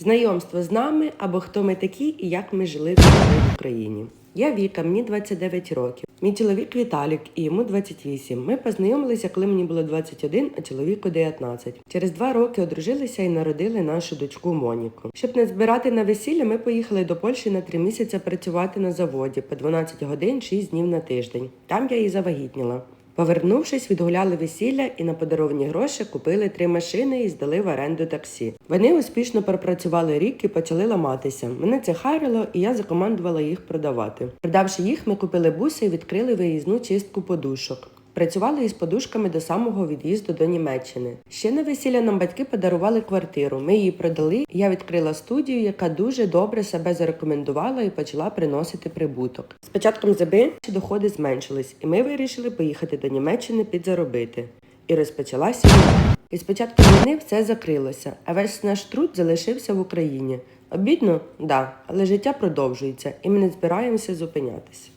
Знайомство з нами або хто ми такі і як ми жили в Україні. Я Віка, мені 29 років. Мій чоловік Віталік і йому 28. Ми познайомилися, коли мені було 21, а чоловіку 19. Через два роки одружилися і народили нашу дочку Моніку. Щоб не збирати на весілля, ми поїхали до Польщі на три місяці працювати на заводі по 12 годин 6 днів на тиждень. Там я і завагітніла. Повернувшись, відгуляли весілля і на подаровані гроші купили три машини і здали в оренду таксі. Вони успішно пропрацювали рік і почали ламатися. Мене це харило, і я закомандувала їх продавати. Продавши їх, ми купили буси і відкрили виїзну чистку подушок. Працювали із подушками до самого від'їзду до Німеччини. Ще на весілля нам батьки подарували квартиру. Ми її продали. Я відкрила студію, яка дуже добре себе зарекомендувала і почала приносити прибуток. З початком ЗБ доходи зменшились, і ми вирішили поїхати до Німеччини підзаробити. І розпочалася. І з початку війни все закрилося, а весь наш труд залишився в Україні. Обідно, да, але життя продовжується, і ми не збираємося зупинятися.